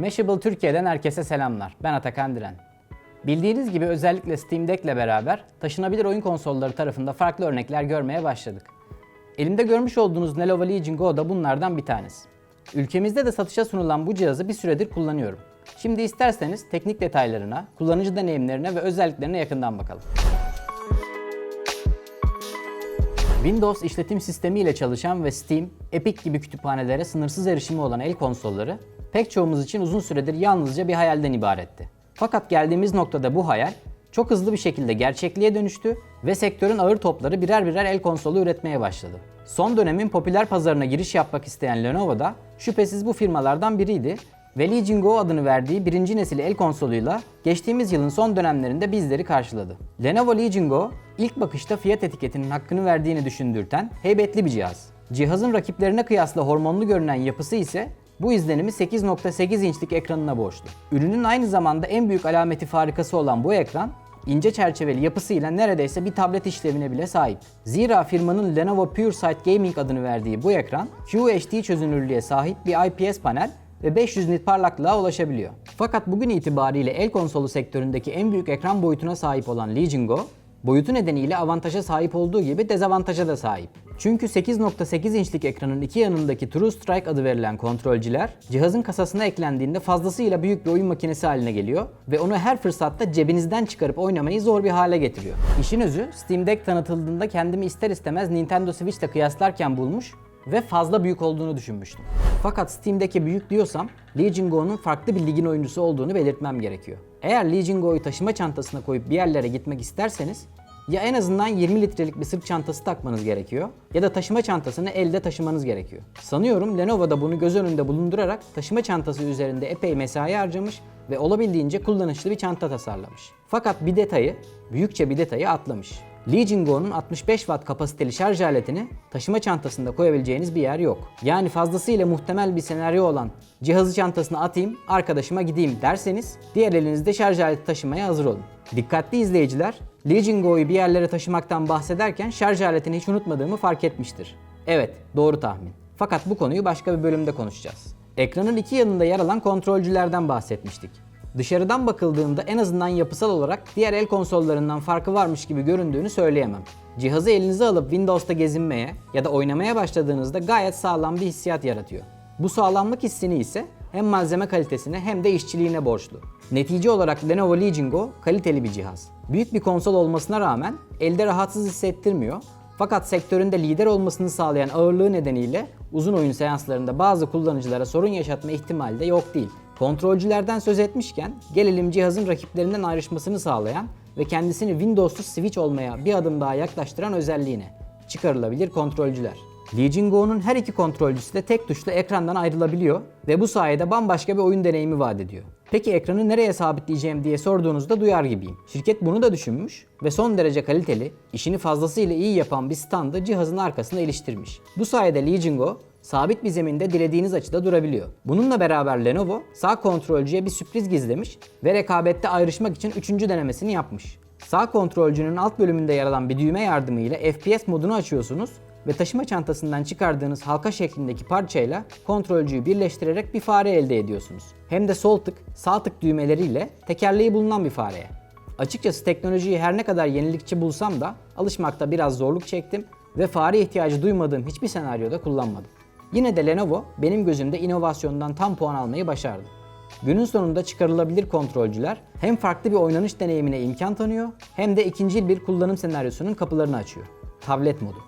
Mashable Türkiye'den herkese selamlar. Ben Atakan Diren. Bildiğiniz gibi özellikle Steam Deck ile beraber taşınabilir oyun konsolları tarafında farklı örnekler görmeye başladık. Elimde görmüş olduğunuz Lenovo Legion Go da bunlardan bir tanesi. Ülkemizde de satışa sunulan bu cihazı bir süredir kullanıyorum. Şimdi isterseniz teknik detaylarına, kullanıcı deneyimlerine ve özelliklerine yakından bakalım. Windows işletim sistemi ile çalışan ve Steam, Epic gibi kütüphanelere sınırsız erişimi olan el konsolları pek çoğumuz için uzun süredir yalnızca bir hayalden ibaretti. Fakat geldiğimiz noktada bu hayal çok hızlı bir şekilde gerçekliğe dönüştü ve sektörün ağır topları birer birer el konsolu üretmeye başladı. Son dönemin popüler pazarına giriş yapmak isteyen Lenovo da şüphesiz bu firmalardan biriydi ve Legion Go adını verdiği birinci nesil el konsoluyla geçtiğimiz yılın son dönemlerinde bizleri karşıladı. Lenovo Legion Go ilk bakışta fiyat etiketinin hakkını verdiğini düşündürten heybetli bir cihaz. Cihazın rakiplerine kıyasla hormonlu görünen yapısı ise bu izlenimi 8.8 inçlik ekranına borçlu. Ürünün aynı zamanda en büyük alameti farikası olan bu ekran, ince çerçeveli yapısıyla neredeyse bir tablet işlevine bile sahip. Zira firmanın Lenovo PureSight Gaming adını verdiği bu ekran, QHD çözünürlüğe sahip bir IPS panel ve 500 nit parlaklığa ulaşabiliyor. Fakat bugün itibariyle el konsolu sektöründeki en büyük ekran boyutuna sahip olan Legion Go, boyutu nedeniyle avantaja sahip olduğu gibi dezavantaja da sahip. Çünkü 8.8 inçlik ekranın iki yanındaki True Strike adı verilen kontrolcüler cihazın kasasına eklendiğinde fazlasıyla büyük bir oyun makinesi haline geliyor ve onu her fırsatta cebinizden çıkarıp oynamayı zor bir hale getiriyor. İşin özü Steam Deck tanıtıldığında kendimi ister istemez Nintendo Switch ile kıyaslarken bulmuş ve fazla büyük olduğunu düşünmüştüm. Fakat Steam'deki büyük diyorsam Legion Go'nun farklı bir ligin oyuncusu olduğunu belirtmem gerekiyor. Eğer Legion Go'yu taşıma çantasına koyup bir yerlere gitmek isterseniz ya en azından 20 litrelik bir sırt çantası takmanız gerekiyor ya da taşıma çantasını elde taşımanız gerekiyor. Sanıyorum Lenovo da bunu göz önünde bulundurarak taşıma çantası üzerinde epey mesai harcamış ve olabildiğince kullanışlı bir çanta tasarlamış. Fakat bir detayı, büyükçe bir detayı atlamış. Legion Go'nun 65 watt kapasiteli şarj aletini taşıma çantasında koyabileceğiniz bir yer yok. Yani fazlasıyla muhtemel bir senaryo olan cihazı çantasına atayım, arkadaşıma gideyim derseniz diğer elinizde şarj aleti taşımaya hazır olun. Dikkatli izleyiciler, Legion Go'yu bir yerlere taşımaktan bahsederken şarj aletini hiç unutmadığımı fark etmiştir. Evet, doğru tahmin. Fakat bu konuyu başka bir bölümde konuşacağız. Ekranın iki yanında yer alan kontrolcülerden bahsetmiştik. Dışarıdan bakıldığında en azından yapısal olarak diğer el konsollarından farkı varmış gibi göründüğünü söyleyemem. Cihazı elinize alıp Windows'ta gezinmeye ya da oynamaya başladığınızda gayet sağlam bir hissiyat yaratıyor. Bu sağlamlık hissini ise hem malzeme kalitesine hem de işçiliğine borçlu. Netice olarak Lenovo Legion Go kaliteli bir cihaz. Büyük bir konsol olmasına rağmen elde rahatsız hissettirmiyor fakat sektöründe lider olmasını sağlayan ağırlığı nedeniyle uzun oyun seanslarında bazı kullanıcılara sorun yaşatma ihtimali de yok değil. Kontrolcülerden söz etmişken gelelim cihazın rakiplerinden ayrışmasını sağlayan ve kendisini Windows'lu Switch olmaya bir adım daha yaklaştıran özelliğine. Çıkarılabilir kontrolcüler. Legion Go'nun her iki kontrolcüsü de tek tuşla ekrandan ayrılabiliyor ve bu sayede bambaşka bir oyun deneyimi vaat ediyor. Peki ekranı nereye sabitleyeceğim diye sorduğunuzda duyar gibiyim. Şirket bunu da düşünmüş ve son derece kaliteli, işini fazlasıyla iyi yapan bir standı cihazın arkasına iliştirmiş. Bu sayede Legion Go sabit bir zeminde dilediğiniz açıda durabiliyor. Bununla beraber Lenovo sağ kontrolcüye bir sürpriz gizlemiş ve rekabette ayrışmak için üçüncü denemesini yapmış. Sağ kontrolcünün alt bölümünde yer alan bir düğme yardımıyla FPS modunu açıyorsunuz ve taşıma çantasından çıkardığınız halka şeklindeki parçayla kontrolcüyü birleştirerek bir fare elde ediyorsunuz. Hem de sol tık, sağ tık düğmeleriyle tekerleği bulunan bir fareye. Açıkçası teknolojiyi her ne kadar yenilikçi bulsam da alışmakta biraz zorluk çektim ve fare ihtiyacı duymadığım hiçbir senaryoda kullanmadım. Yine de Lenovo benim gözümde inovasyondan tam puan almayı başardı. Günün sonunda çıkarılabilir kontrolcüler hem farklı bir oynanış deneyimine imkan tanıyor hem de ikinci bir kullanım senaryosunun kapılarını açıyor. Tablet modu.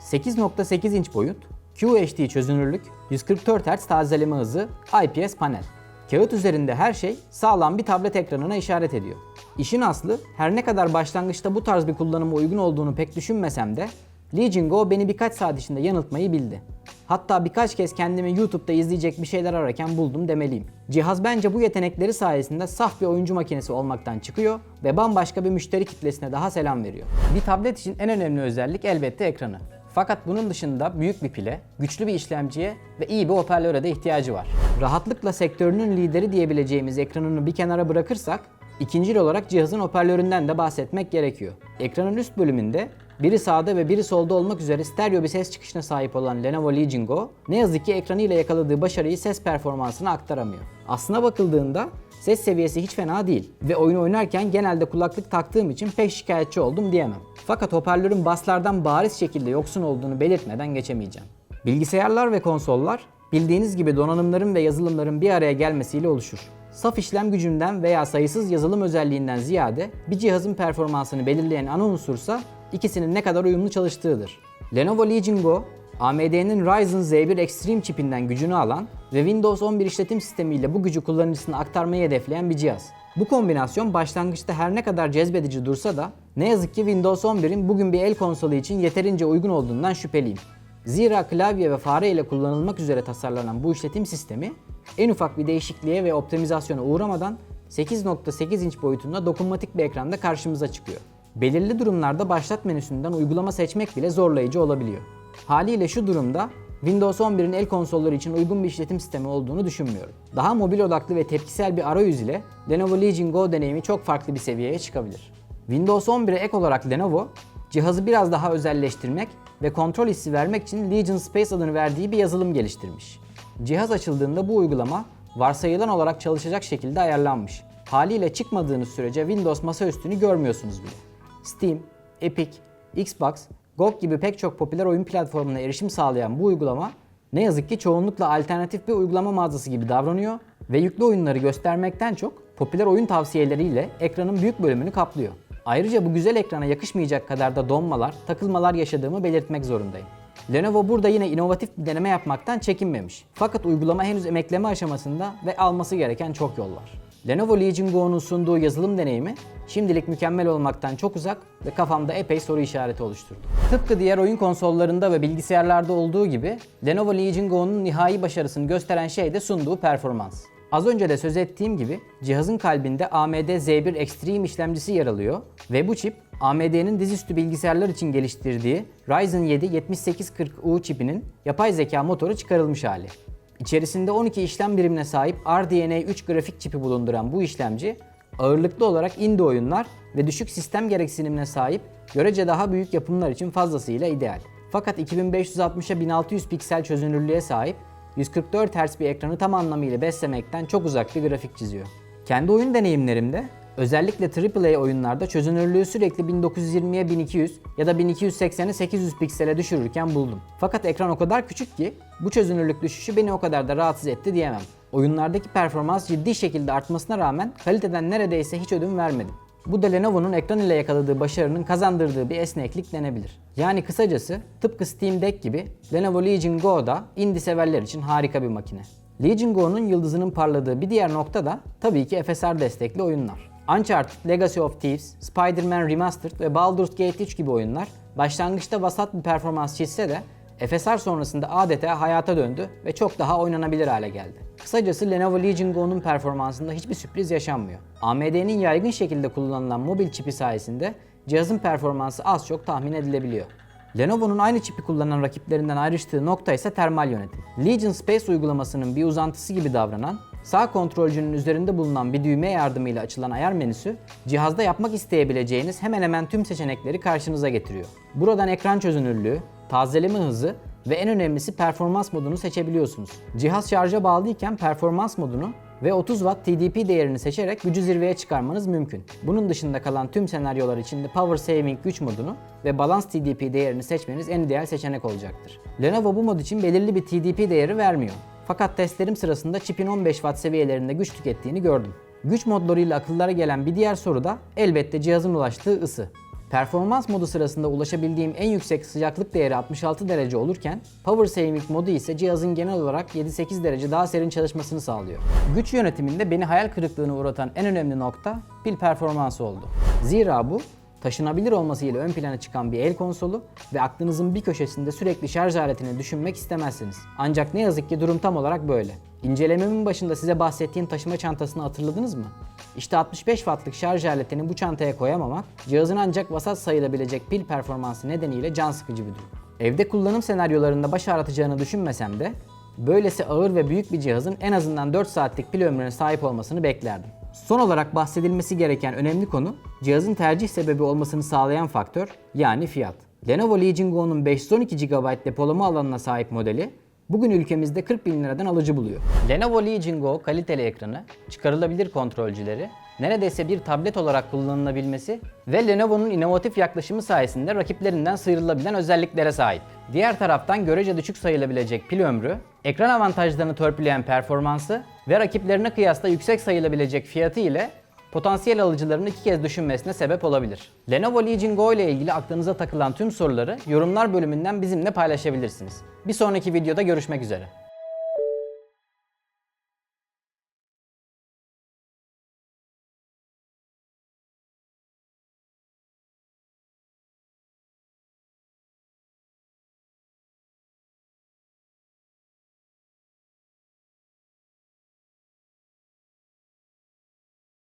8.8 inç boyut, QHD çözünürlük, 144 Hz tazeleme hızı, IPS panel. Kağıt üzerinde her şey sağlam bir tablet ekranına işaret ediyor. İşin aslı her ne kadar başlangıçta bu tarz bir kullanıma uygun olduğunu pek düşünmesem de Legion Go beni birkaç saat içinde yanıltmayı bildi. Hatta birkaç kez kendimi YouTube'da izleyecek bir şeyler ararken buldum demeliyim. Cihaz bence bu yetenekleri sayesinde saf bir oyuncu makinesi olmaktan çıkıyor ve bambaşka bir müşteri kitlesine daha selam veriyor. Bir tablet için en önemli özellik elbette ekranı. Fakat bunun dışında büyük bir pile, güçlü bir işlemciye ve iyi bir hoparlöre de ihtiyacı var. Rahatlıkla sektörünün lideri diyebileceğimiz ekranını bir kenara bırakırsak, ikincil olarak cihazın hoparlöründen de bahsetmek gerekiyor. Ekranın üst bölümünde biri sağda ve biri solda olmak üzere stereo bir ses çıkışına sahip olan Lenovo Legion Go, ne yazık ki ekranıyla yakaladığı başarıyı ses performansına aktaramıyor. Aslına bakıldığında ses seviyesi hiç fena değil ve oyun oynarken genelde kulaklık taktığım için pek şikayetçi oldum diyemem. Fakat hoparlörün baslardan bariz şekilde yoksun olduğunu belirtmeden geçemeyeceğim. Bilgisayarlar ve konsollar bildiğiniz gibi donanımların ve yazılımların bir araya gelmesiyle oluşur. Saf işlem gücünden veya sayısız yazılım özelliğinden ziyade bir cihazın performansını belirleyen ana unsursa ikisinin ne kadar uyumlu çalıştığıdır. Lenovo Legion Go, AMD'nin Ryzen Z1 Extreme çipinden gücünü alan ve Windows 11 işletim sistemiyle bu gücü kullanıcısına aktarmayı hedefleyen bir cihaz. Bu kombinasyon başlangıçta her ne kadar cezbedici dursa da ne yazık ki Windows 11'in bugün bir el konsolu için yeterince uygun olduğundan şüpheliyim. Zira klavye ve fare ile kullanılmak üzere tasarlanan bu işletim sistemi en ufak bir değişikliğe ve optimizasyona uğramadan 8.8 inç boyutunda dokunmatik bir ekranda karşımıza çıkıyor. Belirli durumlarda başlat menüsünden uygulama seçmek bile zorlayıcı olabiliyor. Haliyle şu durumda Windows 11'in el konsolları için uygun bir işletim sistemi olduğunu düşünmüyorum. Daha mobil odaklı ve tepkisel bir arayüz ile Lenovo Legion Go deneyimi çok farklı bir seviyeye çıkabilir. Windows 11'e ek olarak Lenovo, cihazı biraz daha özelleştirmek ve kontrol hissi vermek için Legion Space adını verdiği bir yazılım geliştirmiş. Cihaz açıldığında bu uygulama varsayılan olarak çalışacak şekilde ayarlanmış. Haliyle çıkmadığınız sürece Windows masaüstünü görmüyorsunuz bile. Steam, Epic, Xbox, GOG gibi pek çok popüler oyun platformuna erişim sağlayan bu uygulama ne yazık ki çoğunlukla alternatif bir uygulama mağazası gibi davranıyor ve yüklü oyunları göstermekten çok popüler oyun tavsiyeleriyle ekranın büyük bölümünü kaplıyor. Ayrıca bu güzel ekrana yakışmayacak kadar da donmalar, takılmalar yaşadığımı belirtmek zorundayım. Lenovo burada yine inovatif bir deneme yapmaktan çekinmemiş. Fakat uygulama henüz emekleme aşamasında ve alması gereken çok yol var. Lenovo Legion Go'nun sunduğu yazılım deneyimi şimdilik mükemmel olmaktan çok uzak ve kafamda epey soru işareti oluşturdu. Tıpkı diğer oyun konsollarında ve bilgisayarlarda olduğu gibi Lenovo Legion Go'nun nihai başarısını gösteren şey de sunduğu performans. Az önce de söz ettiğim gibi cihazın kalbinde AMD Z1 Extreme işlemcisi yer alıyor ve bu çip AMD'nin dizüstü bilgisayarlar için geliştirdiği Ryzen 7 7840U çipinin yapay zeka motoru çıkarılmış hali. İçerisinde 12 işlem birimine sahip RDNA 3 grafik çipi bulunduran bu işlemci ağırlıklı olarak indie oyunlar ve düşük sistem gereksinimine sahip görece daha büyük yapımlar için fazlasıyla ideal. Fakat 2560'a 1600 piksel çözünürlüğe sahip 144 Hz bir ekranı tam anlamıyla beslemekten çok uzak bir grafik çiziyor. Kendi oyun deneyimlerimde özellikle AAA oyunlarda çözünürlüğü sürekli 1920'ye 1200 ya da 1280'e 800 piksele düşürürken buldum. Fakat ekran o kadar küçük ki bu çözünürlük düşüşü beni o kadar da rahatsız etti diyemem. Oyunlardaki performans ciddi şekilde artmasına rağmen kaliteden neredeyse hiç ödün vermedim. Bu da Lenovo'nun ekran ile yakaladığı başarının kazandırdığı bir esneklik denebilir. Yani kısacası tıpkı Steam Deck gibi Lenovo Legion Go da indie severler için harika bir makine. Legion Go'nun yıldızının parladığı bir diğer nokta da tabii ki FSR destekli oyunlar. Uncharted, Legacy of Thieves, Spider-Man Remastered ve Baldur's Gate 3 gibi oyunlar başlangıçta vasat bir performans çizse de FSR sonrasında adeta hayata döndü ve çok daha oynanabilir hale geldi. Kısacası Lenovo Legion Go'nun performansında hiçbir sürpriz yaşanmıyor. AMD'nin yaygın şekilde kullanılan mobil çipi sayesinde cihazın performansı az çok tahmin edilebiliyor. Lenovo'nun aynı çipi kullanan rakiplerinden ayrıştığı nokta ise termal yönetim. Legion Space uygulamasının bir uzantısı gibi davranan, sağ kontrolcünün üzerinde bulunan bir düğme yardımıyla açılan ayar menüsü, cihazda yapmak isteyebileceğiniz hemen hemen tüm seçenekleri karşınıza getiriyor. Buradan ekran çözünürlüğü, tazeleme hızı ve en önemlisi performans modunu seçebiliyorsunuz. Cihaz şarja bağlıyken performans modunu ve 30 Watt TDP değerini seçerek gücü zirveye çıkarmanız mümkün. Bunun dışında kalan tüm senaryolar için de Power Saving güç modunu ve Balance TDP değerini seçmeniz en ideal seçenek olacaktır. Lenovo bu mod için belirli bir TDP değeri vermiyor. Fakat testlerim sırasında çipin 15 Watt seviyelerinde güç tükettiğini gördüm. Güç modlarıyla akıllara gelen bir diğer soru da elbette cihazın ulaştığı ısı. Performans modu sırasında ulaşabildiğim en yüksek sıcaklık değeri 66 derece olurken Power Saving modu ise cihazın genel olarak 7-8 derece daha serin çalışmasını sağlıyor. Güç yönetiminde beni hayal kırıklığına uğratan en önemli nokta pil performansı oldu. Zira bu taşınabilir olmasıyla ön plana çıkan bir el konsolu ve aklınızın bir köşesinde sürekli şarj aletini düşünmek istemezsiniz. Ancak ne yazık ki durum tam olarak böyle. İncelememin başında size bahsettiğim taşıma çantasını hatırladınız mı? İşte 65 wattlık şarj aletini bu çantaya koyamamak, cihazın ancak vasat sayılabilecek pil performansı nedeniyle can sıkıcı bir durum. Evde kullanım senaryolarında baş ağrıtacağını düşünmesem de, böylesi ağır ve büyük bir cihazın en azından 4 saatlik pil ömrüne sahip olmasını beklerdim. Son olarak bahsedilmesi gereken önemli konu, cihazın tercih sebebi olmasını sağlayan faktör, yani fiyat. Lenovo Legion Go'nun 512 GB depolama alanına sahip modeli bugün ülkemizde 40 bin liradan alıcı buluyor. Lenovo Legion Go kaliteli ekranı, çıkarılabilir kontrolcüleri, neredeyse bir tablet olarak kullanılabilmesi ve Lenovo'nun inovatif yaklaşımı sayesinde rakiplerinden sıyrılabilen özelliklere sahip. Diğer taraftan görece düşük sayılabilecek pil ömrü, ekran avantajlarını törpüleyen performansı ve rakiplerine kıyasla yüksek sayılabilecek fiyatı ile potansiyel alıcıların iki kez düşünmesine sebep olabilir. Lenovo Legion Go ile ilgili aklınıza takılan tüm soruları yorumlar bölümünden bizimle paylaşabilirsiniz. Bir sonraki videoda görüşmek üzere.